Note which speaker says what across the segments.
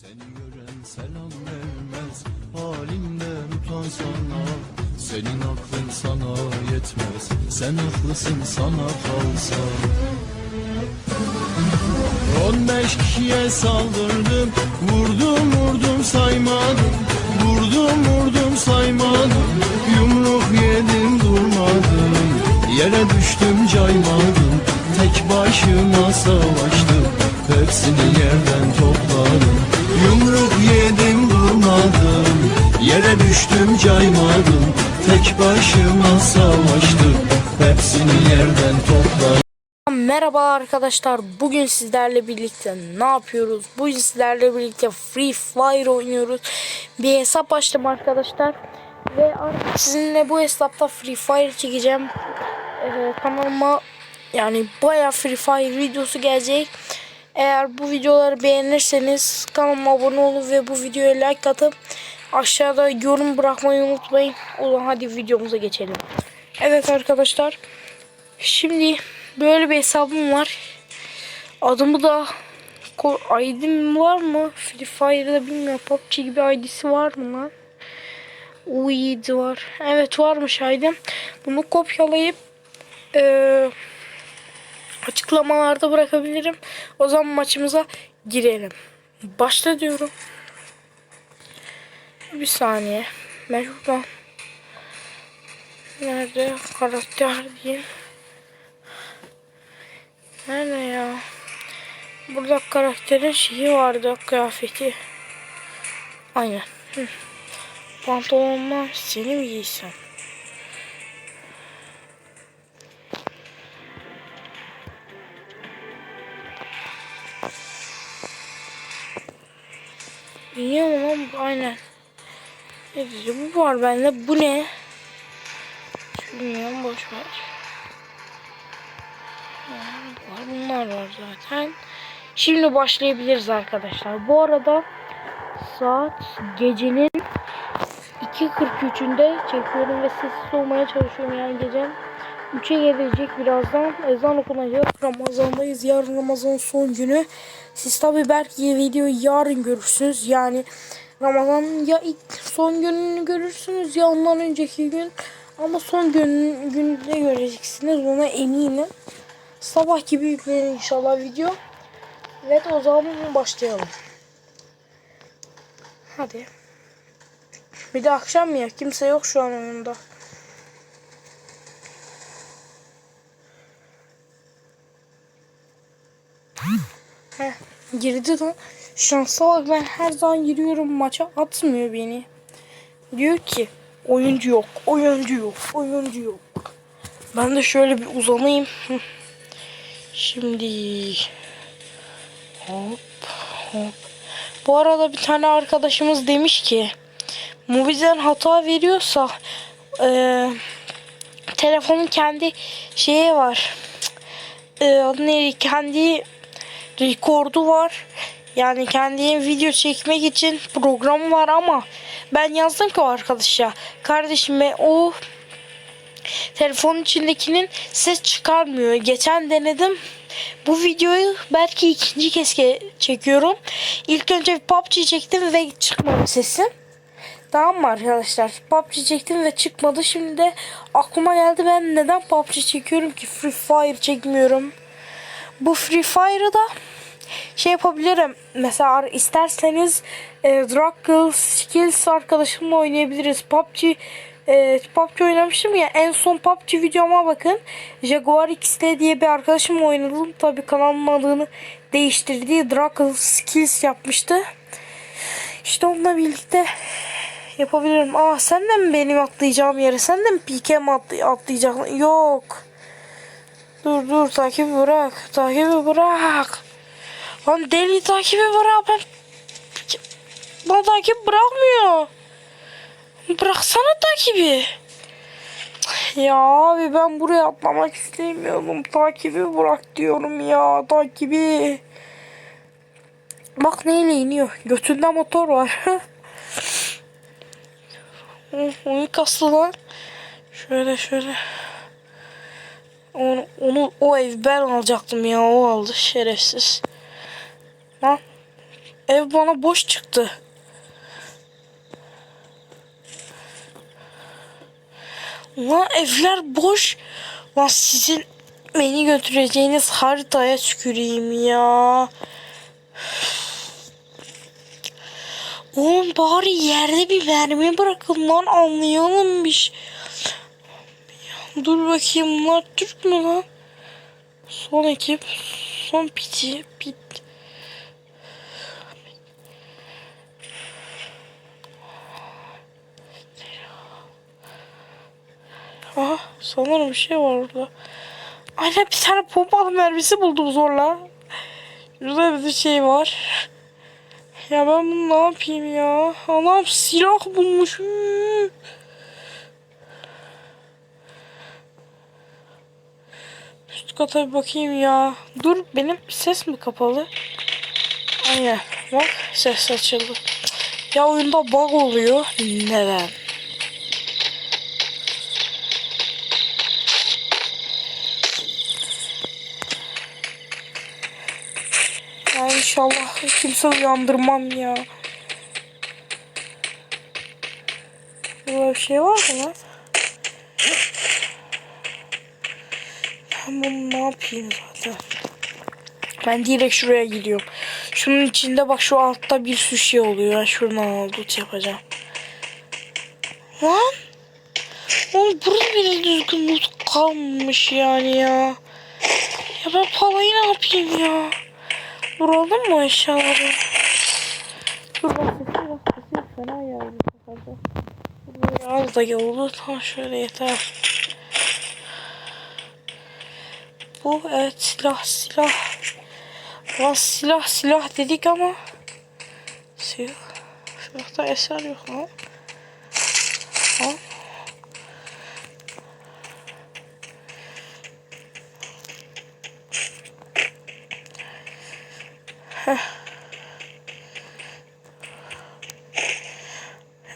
Speaker 1: Seni gören selam vermez Halinden utansana Senin aklın sana yetmez Sen haklısın sana kalsa. 15 kişiye saldırdım Vurdum vurdum saymadım. Vurdum vurdum saymadım Yumruk yedim durmadım. Yere düştüm caymadım Tek başıma savaştım. Hepsini yerden topladım düştüm caymadım Tek başıma savaştım Hepsini yerden topladım
Speaker 2: Merhaba arkadaşlar. Bugün sizlerle birlikte ne yapıyoruz? Bugün sizlerle birlikte Free Fire oynuyoruz. Bir hesap açtım arkadaşlar. Ve sizinle bu hesapta Free Fire çekeceğim. Ee, kanalıma yani baya Free Fire videosu gelecek. Eğer bu videoları beğenirseniz kanalıma abone olun ve bu videoya like atıp aşağıda yorum bırakmayı unutmayın. O zaman hadi videomuza geçelim. Evet arkadaşlar. Şimdi böyle bir hesabım var. Adımı da ID'm var mı? Free Fire'da bilmiyorum. PUBG gibi ID'si var mı lan? UID var. Evet varmış ID'm. Bunu kopyalayıp eee, açıklamalarda bırakabilirim. O zaman maçımıza girelim. Başla diyorum. Bir saniye. Şuradan Nerede karakter diyeyim. Nerede ya? Burada karakterin şeyi vardı kıyafeti. Aynen. Hı. Pantolonla seni mi giysem? Mu lan? Aynen. Ne? Bu var bende. Bu ne? Bilmiyorum boş ver. Var, bunlar var zaten. Şimdi başlayabiliriz arkadaşlar. Bu arada saat gecenin 2.43'ünde çekiyorum ve sessiz olmaya çalışıyorum yani gece 3'e gelecek birazdan ezan okunacak Ramazan'dayız yarın Ramazan son günü siz tabi belki videoyu yarın görürsünüz yani Ramazan ya ilk son gününü görürsünüz ya ondan önceki gün ama son gün günde göreceksiniz ona eminim sabah gibi yüklenir inşallah video Evet o zaman başlayalım. Hadi. Bir de akşam ya kimse yok şu an oyunda. Heh, girdi lan. Şansa bak ben her zaman giriyorum maça atmıyor beni. Diyor ki oyuncu yok, oyuncu yok, oyuncu yok. Ben de şöyle bir uzanayım. Şimdi Hop hop. Bu arada bir tane arkadaşımız demiş ki Mobizen hata veriyorsa e, telefonun kendi şeyi var. E, adı? Kendi rekordu var. Yani kendi video çekmek için programı var ama ben yazdım ki o arkadaşa kardeşim ben o telefonun içindekinin ses çıkarmıyor. Geçen denedim. Bu videoyu belki ikinci kez ke- çekiyorum. İlk önce bir PUBG çektim ve çıkmadı sesim. Tamam mı arkadaşlar? PUBG çektim ve çıkmadı. Şimdi de aklıma geldi ben neden PUBG çekiyorum ki Free Fire çekmiyorum. Bu Free Fire'ı da şey yapabilirim. Mesela isterseniz e, Draggle Skills arkadaşımla oynayabiliriz. PUBG e, PUBG oynamıştım ya en son PUBG videoma bakın. Jaguar XT diye bir arkadaşımla oynadım. Tabi kanalımın adını değiştirdiği Draggle Skills yapmıştı. İşte onunla birlikte yapabilirim. Aa sen de mi benim atlayacağım yere? Sen de mi PK mi atlay- atlayacaksın? Yok. Dur dur takibi bırak. Takibi bırak. Lan deli takibi bırak. Ben... Bana takip bırakmıyor. Bıraksana takibi. Ya abi ben buraya atlamak istemiyorum. Takibi bırak diyorum ya. Takibi. Bak neyle iniyor. Götünde motor var. Onu kastı lan. Şöyle şöyle. Onu, onu o ev ben alacaktım ya o aldı şerefsiz. Lan Ev bana boş çıktı. Ulan evler boş. Lan sizin beni götüreceğiniz haritaya tüküreyim ya. Oğlum bari yerde bir mermi bırakın lan anlayalım bir şey. Dur bakayım bunlar Türk mü lan? Son ekip. Son piti. Pit. Aha sanırım bir şey var orada. Aynen bir tane pompalı mermisi buldum zorla. Şurada bir şey var. Ya ben bunu ne yapayım ya? Anam silah bulmuş. Üst kata bir bakayım ya. Dur benim ses mi kapalı? Aynen. Bak ses açıldı. Ya oyunda bug oluyor. Neden? İnşallah kimse uyandırmam ya. Burada bir şey var mı lan? Ben bunu ne yapayım zaten? Ben direkt şuraya gidiyorum. Şunun içinde bak şu altta bir sürü şey oluyor. Ben şuradan loot yapacağım. Lan! Oğlum burada bile düzgün loot kalmamış yani ya. Ya ben palayı ne yapayım ya? Dur aldın mı eşyaları? Dur bak sesi bak sesi fena bu sefer. Böyle az da oldu. Tamam şöyle yeter. Bu evet silah silah. Lan silah silah dedik ama silah. Silahta eser yok lan. Ha?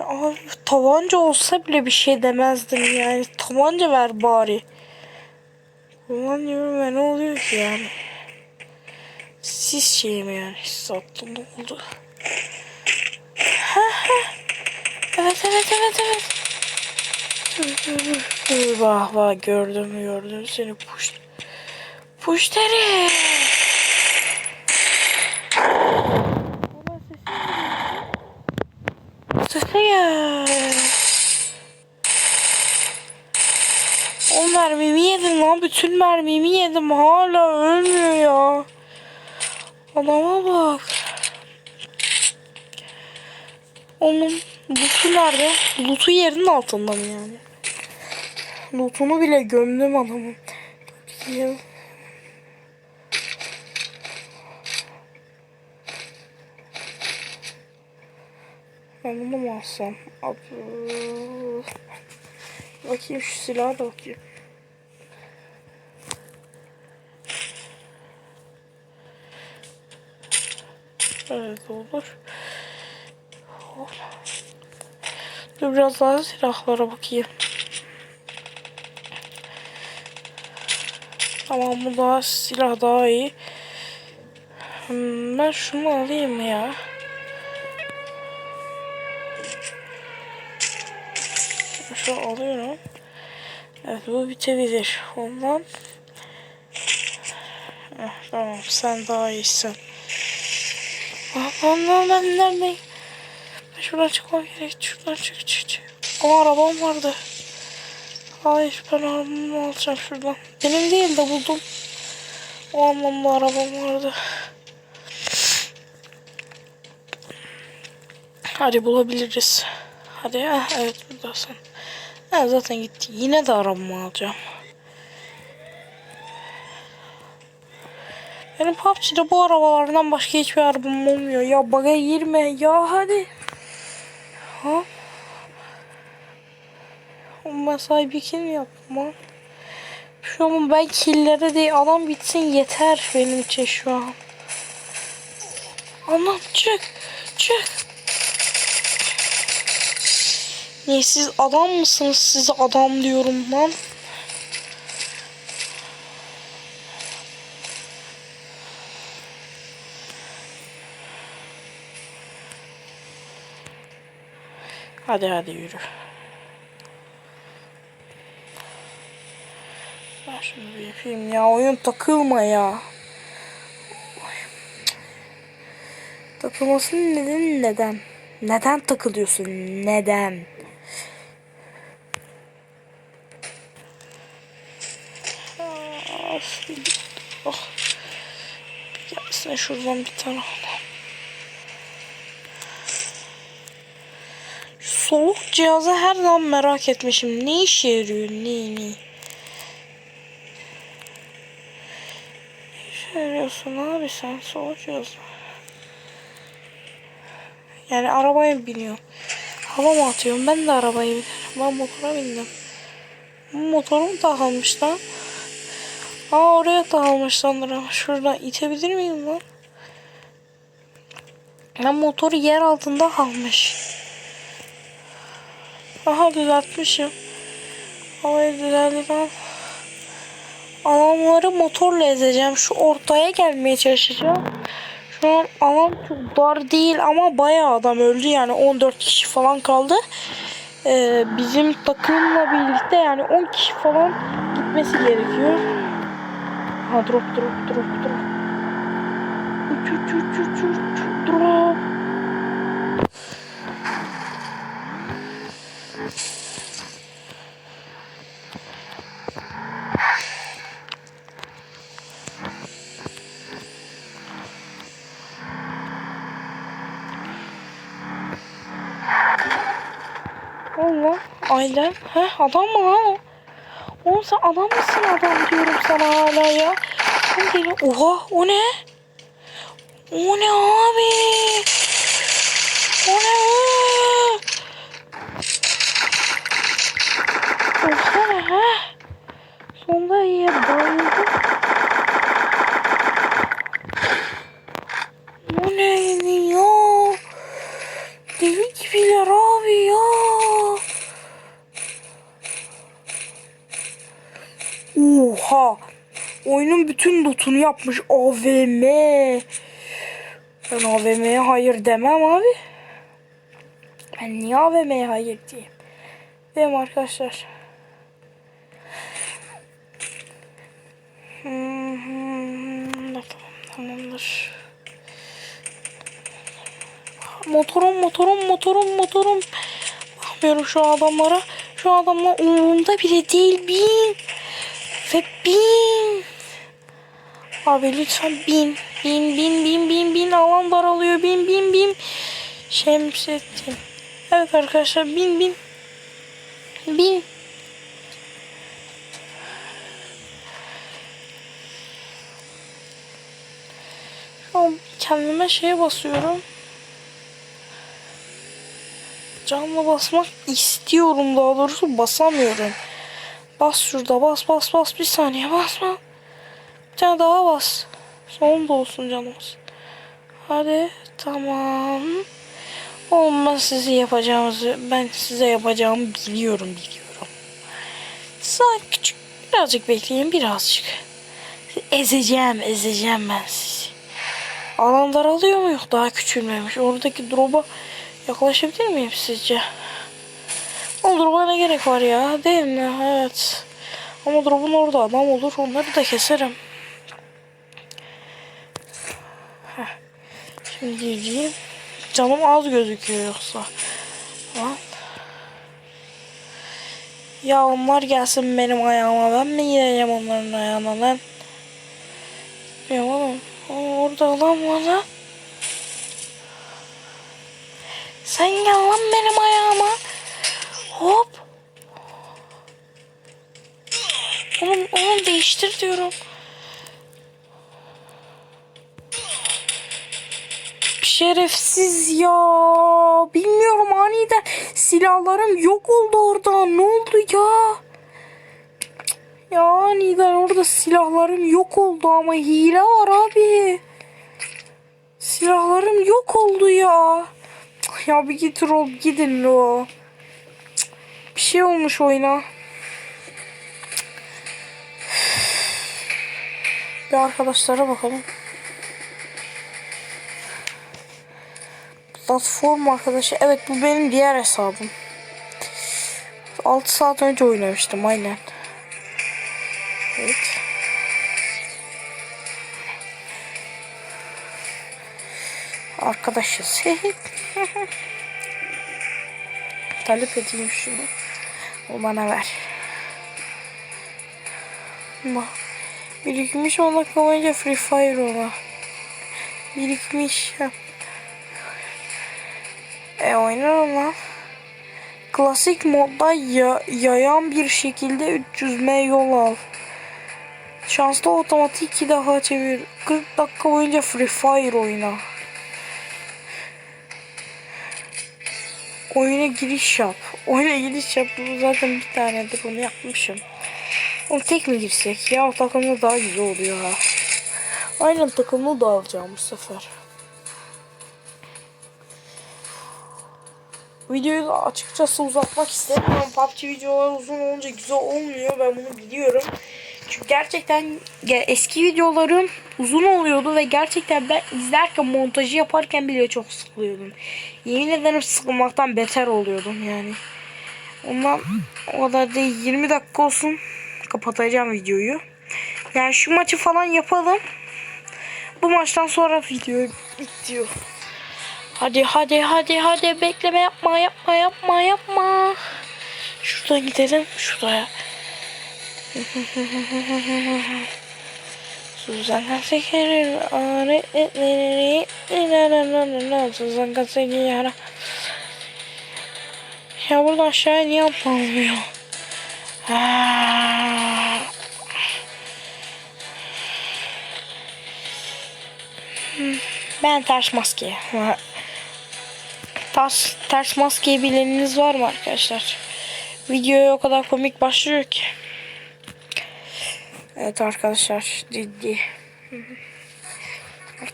Speaker 2: Abi tabanca olsa bile bir şey demezdim yani. Tabanca ver bari. Kullanıyorum ve ne oluyor ki yani? Siz şey mi yani? Siz attım ne oldu? Evet evet evet evet. Bak bak gördüm gördüm seni push. Push deri. Gel. O mermimi yedim lan. Bütün mermimi yedim. Hala ölmüyor ya. Adama bak. Onun loot'u nerede? Loot'u yerin altında mı yani? Loot'unu bile gömdüm adamın. Ya. Ben bunu mu alsam? Abi. Bakayım şu silaha da bakayım. Evet olur. Dur biraz daha silahlara bakayım. Tamam bu daha silah daha iyi. Hmm, ben şunu alayım ya. Şu alıyorum. Evet bu bitebilir. Ondan Heh, tamam sen daha iyisin. Lan lan ben neredeyim? Ben şuradan çıkmam gerek. Şuradan çık çık çık. Ama arabam vardı. Hayır ben arabamı alacağım şuradan. Benim değil de buldum. O anlamda arabam vardı. Hadi bulabiliriz. Hadi ya evet buradasın. Ha, zaten gitti. Yine de arabamı alacağım. Benim PUBG'de bu arabalardan başka hiçbir arabam olmuyor. Ya baga girme ya hadi. Ha? Ben sahibi kim yaptım ha? Şu an ben killere değil adam bitsin yeter benim için şu an. Anam çık çık. Niye siz adam mısınız? Size adam diyorum lan. Hadi hadi yürü. Ben şunu bir yapayım ya. Oyun takılma ya. Takılmasının nedeni neden? Neden takılıyorsun? Neden? Of. Oh. Gelsin şuradan bir tane alalım. Şu soğuk cihazı her zaman merak etmişim. Ne işe yarıyor? Ne ne? Yarıyorsun abi sen soğuk cihazı? Yani arabaya biniyorum. Hava mı atıyorum? Ben de arabaya binerim. Ben motora bindim. Motorum takılmış lan. Aa oraya takılmış sanırım. Şuradan itebilir miyim lan? Ya motoru yer altında kalmış. Aha düzeltmişim. Havayı düzelttim. Adamları motorla ezeceğim. Şu ortaya gelmeye çalışacağım. Şu an alan çok dar değil ama bayağı adam öldü yani 14 kişi falan kaldı. Ee, bizim takımla birlikte yani 10 kişi falan gitmesi gerekiyor. Ha drop drop drop drop. Uç uç uç uç uç drop. Allah Aylen. Heh adam mı lan o? Oğlum sen adam mısın adam diyorum sana hala ya. Oha o ne? O ne abi? O ne? Oha ne ha? Sonunda iyi bayıldım. O neydi ya? Deli gibiler abi ya. Oha. Oyunun bütün lootunu yapmış AVM. Ben AVM'ye hayır demem abi. Ben niye AVM'ye hayır diyeyim. Değil mi arkadaşlar? Hmm, hmm, bakalım tamamdır. Motorum motorum motorum motorum. Bakmıyorum şu adamlara. Şu adamlar umurumda bile değil. Bin. Ve bin. Abi lütfen bin. Bin bin bin bin bin. Alan daralıyor. Bin bin bin. Şemsettin. Evet arkadaşlar bin bin. Bin. Kendime şeye basıyorum. Canlı basmak istiyorum daha doğrusu basamıyorum. Bas şurada bas bas bas bir saniye basma. Bir tane daha bas. Son da olsun canımız. Hadi tamam. Olmaz sizi yapacağımızı ben size yapacağımı biliyorum biliyorum. Sadece küçük birazcık bekleyin birazcık. Ezeceğim ezeceğim ben sizi. Alan daralıyor mu yok daha küçülmemiş. Oradaki drop'a yaklaşabilir miyim sizce? O drop'a ne gerek var ya değil mi? Evet. Ama drop'un orada adam olur onları da keserim. Heh. Şimdi diyeceğim. Canım az gözüküyor yoksa. Lan. Ya onlar gelsin benim ayağıma ben mi yiyeceğim onların ayağına lan? Ya oğlum orada adam var lan. Sen gel lan benim ayağıma. Hop. Oğlum, oğlum değiştir diyorum. Şerefsiz ya. Bilmiyorum aniden silahlarım yok oldu orada. Ne oldu ya? Ya aniden orada silahlarım yok oldu ama hile var abi. Silahlarım yok oldu ya. Ya bir git Rob gidin lo. Bir şey olmuş oyuna. Bir arkadaşlara bakalım. Platform arkadaşı. Evet bu benim diğer hesabım. 6 saat önce oynamıştım aynen. Evet. Arkadaşız. Talep edeyim şunu. O bana ver. Bak. Birikmiş 10 dakika boyunca Free Fire ona. Birikmiş. E oynarım lan. Klasik modda ya, yayan bir şekilde 300 M yol al. Şanslı otomatik 2 daha çevir. 40 dakika boyunca Free Fire oyna. Oyuna giriş yap. Oyuna giriş yap. Bu zaten bir tanedir onu yapmışım. Onu tek mi girsek ya? O takımda daha güzel oluyor ha. Aynen takımı da alacağım bu sefer. Videoyu da açıkçası uzatmak istemiyorum. PUBG videolar uzun olunca güzel olmuyor. Ben bunu biliyorum. Çünkü gerçekten ge- eski videolarım uzun oluyordu ve gerçekten ben izlerken montajı yaparken bile çok sıkılıyordum. Yemin ederim sıkılmaktan beter oluyordum yani. Ondan o kadar değil 20 dakika olsun kapatacağım videoyu. Yani şu maçı falan yapalım. Bu maçtan sonra video bitiyor. Hadi hadi hadi hadi bekleme yapma yapma yapma yapma. Şuradan gidelim şuraya. Suzan Hasekerir Ağrı etleri İnanananana Suzan Hasekerir Ya burada aşağıya niye atlamıyor? Ha. Ben ters maske. Ters, ters maskeyi bileniniz var mı arkadaşlar? Videoya o kadar komik başlıyor ki. Evet arkadaşlar ciddi.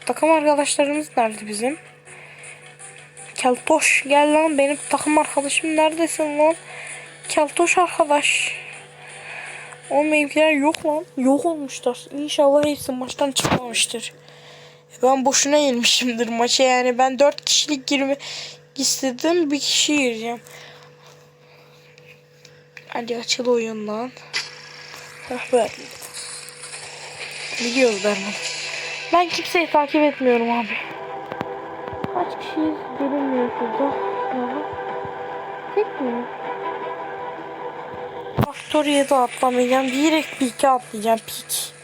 Speaker 2: Takım arkadaşlarımız nerede bizim? Keltoş gel lan benim takım arkadaşım neredesin lan? Keltoş arkadaş. O mevkiler yok lan. Yok olmuşlar. İnşallah hepsi maçtan çıkmamıştır. Ben boşuna yenmişimdir maça yani. Ben 4 kişilik girme istedim. Bir kişi gireceğim. Hadi açıl oyundan. Hah böyle. Biliyoruz Derman. Ben kimseyi takip etmiyorum abi. Kaç kişiyiz görünmüyor şurada. Aha. Tek mi? Factory'e de atlamayacağım. Direkt Peak'e atlayacağım. Peak.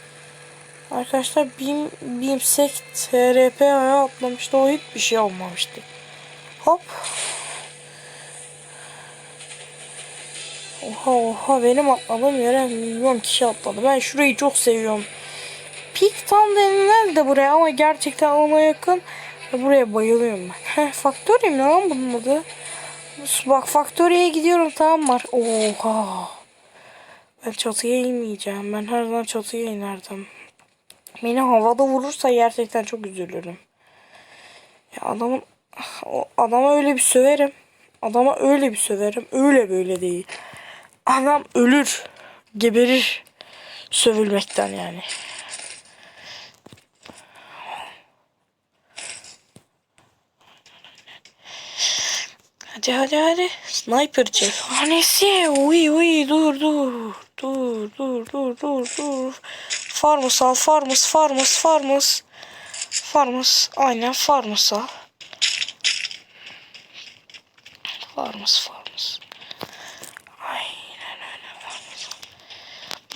Speaker 2: Arkadaşlar Beam, Beamsec TRP'ye atlamıştı. O hiçbir şey olmamıştı. Hop. Oha oha benim atladığım yere milyon kişi atladı. Ben şurayı çok seviyorum. Peak tam denilen de buraya ama gerçekten ona yakın. Buraya bayılıyorum ben. Heh, Factory mi lan bunun adı? Bak Factory'ye gidiyorum tamam var. Oha. Ben çatıya inmeyeceğim. Ben her zaman çatıya inerdim. Beni havada vurursa gerçekten çok üzülürüm. Ya adamın o adama öyle bir söverim. Adama öyle bir söverim. Öyle böyle değil. Adam ölür. Geberir. Sövülmekten yani. Hadi hadi hadi. Sniperci. Hanesi. Uy uy dur dur. Dur dur dur dur dur. Farmus al. Farmus farmus farmus. Farmus. Aynen farmus al. Farmus farmus. Aynen öyle farmus.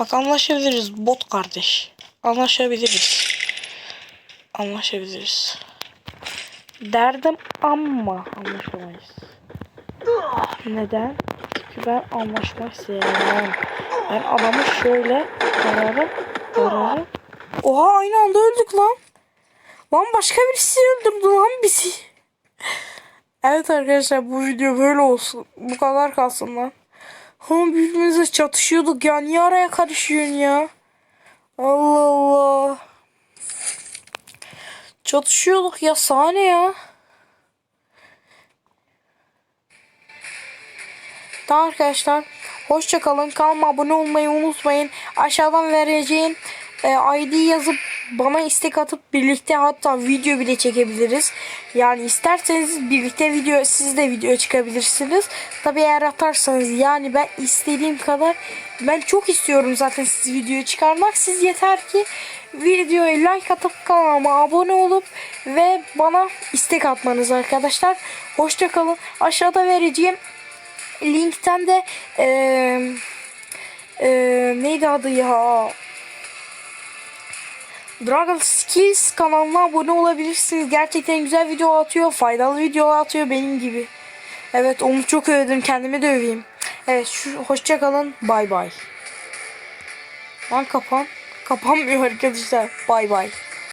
Speaker 2: Bak anlaşabiliriz bot kardeş. Anlaşabiliriz. Anlaşabiliriz. Derdim ama anlaşamayız. Neden? Çünkü ben anlaşmak sevmem. Ben adamı şöyle dararım, dararım. Oha aynı anda öldük lan. Lan başka birisi öldürdü lan bizi. Evet arkadaşlar bu video böyle olsun. Bu kadar kalsın lan. Ha birbirimize çatışıyorduk ya. Niye araya karışıyorsun ya? Allah Allah. Çatışıyorduk ya sahne ya. Tamam arkadaşlar. Hoşça kalın. Kanalıma abone olmayı unutmayın. Aşağıdan vereceğim e, ID yazıp bana istek atıp birlikte hatta video bile çekebiliriz. Yani isterseniz birlikte video siz de video çıkabilirsiniz. Tabi eğer atarsanız yani ben istediğim kadar ben çok istiyorum zaten siz video çıkarmak. Siz yeter ki videoya like atıp kanalıma abone olup ve bana istek atmanız arkadaşlar. Hoşça kalın. Aşağıda vereceğim linkten de eee eee, neydi adı ya? Dragon Skills kanalına abone olabilirsiniz. Gerçekten güzel video atıyor. Faydalı video atıyor benim gibi. Evet onu çok övdüm. Kendimi de öveyim. Evet şu, hoşça kalın. Bay bay. Lan kapan. Kapanmıyor arkadaşlar. Bay bay.